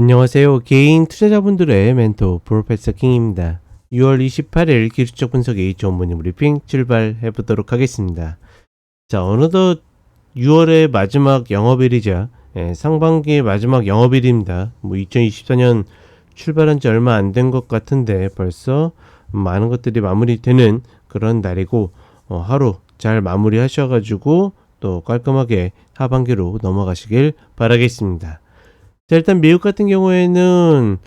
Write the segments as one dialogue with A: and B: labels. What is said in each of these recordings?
A: 안녕하세요. 개인 투자자분들의 멘토 프로페서 킹입니다. 6월 28일 기술적 분석의 전문의 브리핑 출발해 보도록 하겠습니다. 자, 어느덧 6월의 마지막 영업일이자 예, 상반기의 마지막 영업일입니다. 뭐 2024년 출발한 지 얼마 안 된 것 같은데 벌써 많은 것들이 마무리되는 그런 날이고 어, 하루 잘 마무리하셔가지고 또 깔끔하게 하반기로 넘어가시길 바라겠습니다. 자, 일단 미국 같은 경우에는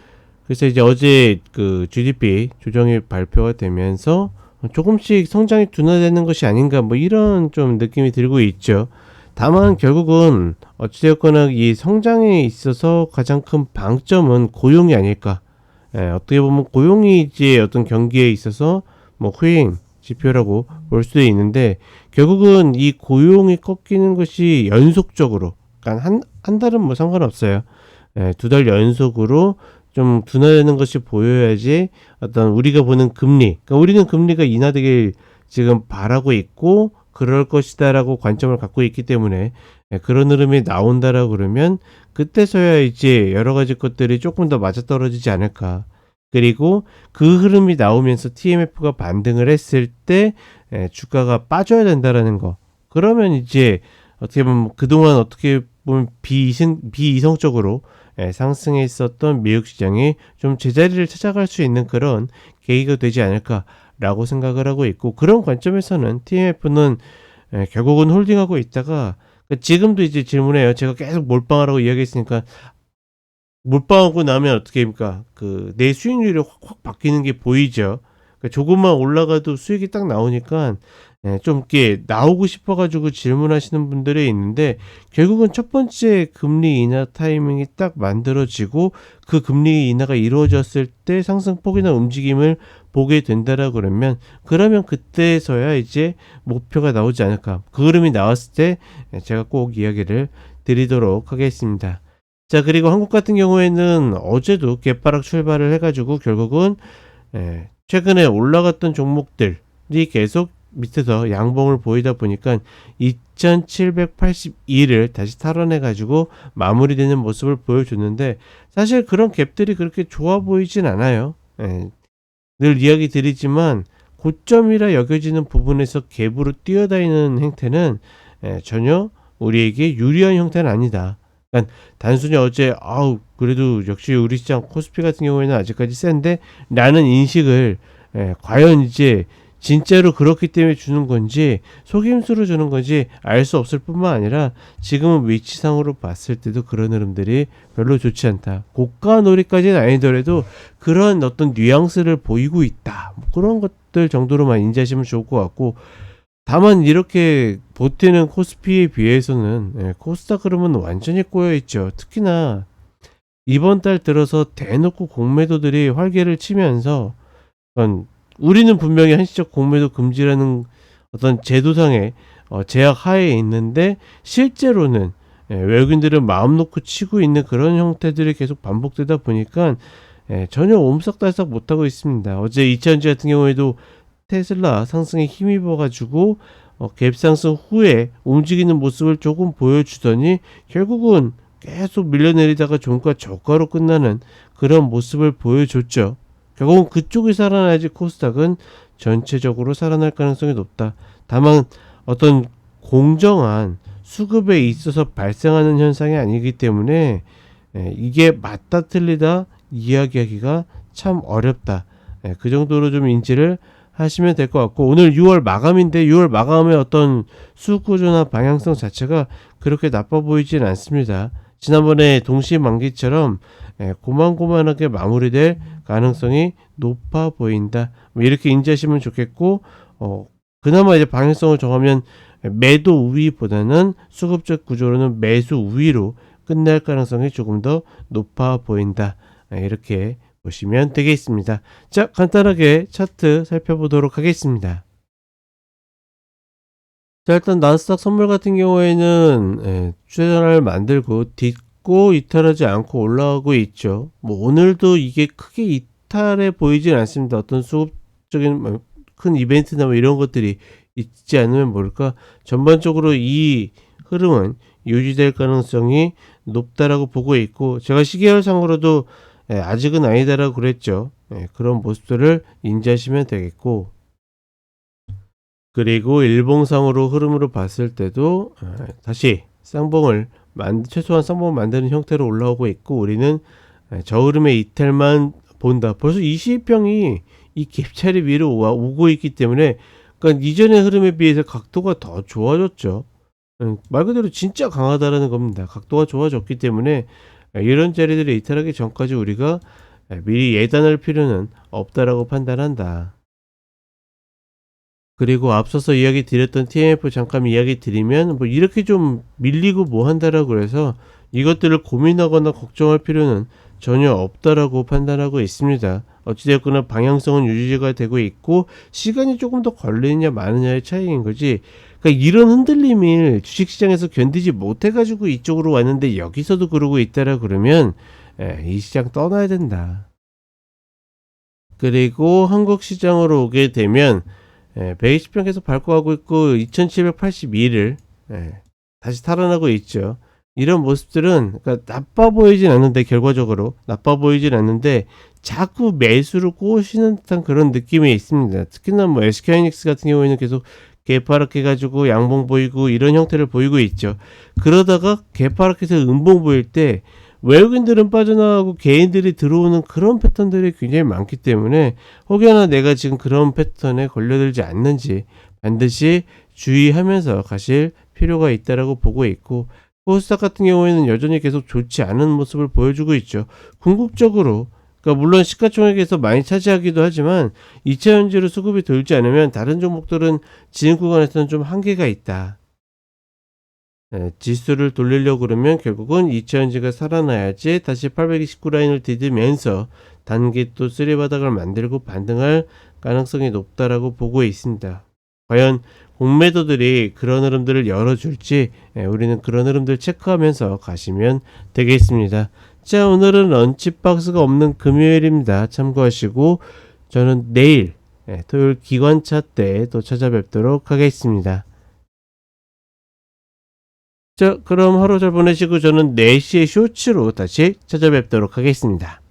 A: 그래서 이제 어제 그 GDP 조정이 발표가 되면서 조금씩 성장이 둔화되는 것이 아닌가 뭐 이런 좀 느낌이 들고 있죠. 다만 결국은 어찌되었거나 이 성장에 있어서 가장 큰 방점은 고용이 아닐까. 예, 어떻게 보면 고용이 이제 어떤 경기에 있어서 뭐 후행 지표라고 볼 수도 있는데 결국은 이 고용이 꺾이는 것이 연속적으로 그러니까 한, 한 달은 뭐 상관없어요. 예, 두 달 연속으로 좀 둔화되는 것이 보여야지 어떤 우리가 보는 금리, 그러니까 우리는 금리가 인하되길 지금 바라고 있고 그럴 것이다라고 관점을 갖고 있기 때문에 예, 그런 흐름이 나온다라고 그러면 그때서야 이제 여러 가지 것들이 조금 더 맞아떨어지지 않을까. 그리고 그 흐름이 나오면서 TMF가 반등을 했을 때 예, 주가가 빠져야 된다라는 거. 그러면 이제 어떻게 보면 그동안 어떻게 보면 비이성, 비이성적으로 예, 상승해 있었던 미국 시장이 좀 제자리를 찾아갈 수 있는 그런 계기가 되지 않을까라고 생각을 하고 있고 그런 관점에서는 TMF는 예, 결국은 홀딩하고 있다가 그러니까 지금도 이제 질문해요. 제가 계속 몰빵하라고 이야기했으니까 몰빵하고 나면 어떻게 합니까? 그 내 수익률이 확, 확 바뀌는 게 보이죠. 그러니까 조금만 올라가도 수익이 딱 나오니까 예, 좀 이렇게 나오고 싶어가지고 질문하시는 분들이 있는데 결국은 첫 번째 금리 인하 타이밍이 딱 만들어지고 그 금리 인하가 이루어졌을 때 상승폭이나 움직임을 보게 된다라 그러면 그러면 그때서야 이제 목표가 나오지 않을까 그 흐름이 나왔을 때 제가 꼭 이야기를 드리도록 하겠습니다. 자 그리고 한국 같은 경우에는 어제도 개파락 출발을 해가지고 결국은 예, 최근에 올라갔던 종목들이 계속 밑에서 양봉을 보이다 보니까 2782를 다시 탈환해 가지고 마무리되는 모습을 보여줬는데 사실 그런 갭들이 그렇게 좋아 보이진 않아요. 예. 늘 이야기 드리지만 고점이라 여겨지는 부분에서 갭으로 뛰어다니는 행태는 예, 전혀 우리에게 유리한 형태는 아니다. 그러니까 단순히 어제 아우 그래도 역시 우리 시장 코스피 같은 경우에는 아직까지 센데 라는 인식을 예, 과연 이제 진짜로 그렇기 때문에 주는 건지 속임수로 주는 건지 알 수 없을 뿐만 아니라 지금은 위치상으로 봤을 때도 그런 흐름들이 별로 좋지 않다. 고가 놀이까지는 아니더라도 그런 어떤 뉘앙스를 보이고 있다. 뭐 그런 것들 정도로만 인지하시면 좋을 것 같고 다만 이렇게 버티는 코스피에 비해서는 예, 코스닥 흐름은 완전히 꼬여 있죠. 특히나 이번 달 들어서 대놓고 공매도들이 활개를 치면서 우리는 분명히 한시적 공매도 금지라는 어떤 제도상의 어, 제약 하에 있는데 실제로는 예, 외국인들은 마음 놓고 치고 있는 그런 형태들이 계속 반복되다 보니까 예, 전혀 옴싹달싹 못하고 있습니다. 어제 이차전지 같은 경우에도 테슬라 상승에 힘입어 가지고 어, 갭 상승 후에 움직이는 모습을 조금 보여주더니 결국은 계속 밀려내리다가 종가 저가로 끝나는 그런 모습을 보여줬죠. 결국은 그쪽이 살아나야지 코스닥은 전체적으로 살아날 가능성이 높다. 다만 어떤 공정한 수급에 있어서 발생하는 현상이 아니기 때문에 예, 이게 맞다 틀리다 이야기하기가 참 어렵다. 예, 그 정도로 좀 인지를 하시면 될 것 같고 오늘 6월 마감인데 6월 마감의 어떤 수급 구조나 방향성 자체가 그렇게 나빠 보이진 않습니다. 지난번에 동시 만기처럼 예, 고만고만하게 마무리될 가능성이 높아 보인다. 뭐 이렇게 인지하시면 좋겠고, 어, 그나마 이제 방향성을 정하면 매도 우위보다는 수급적 구조로는 매수 우위로 끝날 가능성이 조금 더 높아 보인다. 예, 이렇게 보시면 되겠습니다. 자, 간단하게 차트 살펴보도록 하겠습니다. 자, 일단 나스닥 선물 같은 경우에는 예, 추세전환을 만들고 딛고 이탈하지 않고 올라가고 있죠. 뭐 오늘도 이게 크게 이탈해 보이진 않습니다. 어떤 수급적인 뭐큰 이벤트나 뭐 이런 것들이 있지 않으면 모를까 전반적으로 이 흐름은 유지될 가능성이 높다라고 보고 있고 제가 시계열상으로도 예, 아직은 아니다라고 그랬죠. 예, 그런 모습들을 인지하시면 되겠고 그리고 일봉상으로 흐름으로 봤을 때도 예, 다시 쌍봉을 만, 최소한 쌍봉을 만드는 형태로 올라오고 있고 우리는 예, 저 흐름의 이탈만 본다. 벌써 20평이 이 갭차리 위로 와, 오고 있기 때문에 그러니까 이전의 흐름에 비해서 각도가 더 좋아졌죠. 음, 말 그대로 진짜 강하다라는 겁니다. 각도가 좋아졌기 때문에 이런 자리들이 이탈하기 전까지 우리가 미리 예단할 필요는 없다라고 판단한다. 그리고 앞서서 이야기 드렸던 TMF 잠깐 이야기 드리면 뭐 이렇게 좀 밀리고 뭐 한다라고 그래서 이것들을 고민하거나 걱정할 필요는 전혀 없다라고 판단하고 있습니다. 어찌되었거나 방향성은 유지가 되고 있고 시간이 조금 더 걸리느냐 마느냐의 차이인 거지. 그러니까 이런 흔들림을 주식시장에서 견디지 못해가지고 이쪽으로 왔는데 여기서도 그러고 있다라 그러면 에, 이 시장 떠나야 된다. 그리고 한국 시장으로 오게 되면 에, 120평 계속 밟고 가고 있고 2782를 다시 탈환하고 있죠. 이런 모습들은 그러니까 나빠 보이진 않는데 결과적으로 나빠 보이진 않는데 자꾸 매수를 꼬시는 듯한 그런 느낌이 있습니다. 특히나 뭐 SK하이닉스 같은 경우에는 계속 개파랗게 가지고 양봉 보이고 이런 형태를 보이고 있죠. 그러다가 개파랗게서 음봉 보일 때 외국인들은 빠져나가고 개인들이 들어오는 그런 패턴들이 굉장히 많기 때문에 혹여나 내가 지금 그런 패턴에 걸려들지 않는지 반드시 주의하면서 가실 필요가 있다라고 보고 있고 코스닥 같은 경우에는 여전히 계속 좋지 않은 모습을 보여주고 있죠. 궁극적으로 그러니까 물론 시가총액에서 많이 차지하기도 하지만 2차 현지로 수급이 돌지 않으면 다른 종목들은 진입 구간에서는 좀 한계가 있다. 예, 지수를 돌리려고 그러면 결국은 2차 현지가 살아나야지 다시 829 라인을 디디면서 단기 또 쓰리 바닥을 만들고 반등할 가능성이 높다라고 보고 있습니다. 과연 공매도들이 그런 흐름들을 열어줄지 예, 우리는 그런 흐름들 체크하면서 가시면 되겠습니다. 자 오늘은 런치박스가 없는 금요일입니다. 참고하시고 저는 내일 예, 토요일 기관차 때 또 찾아뵙도록 하겠습니다. 자 그럼 하루 잘 보내시고 저는 4시에 쇼츠로 다시 찾아뵙도록 하겠습니다.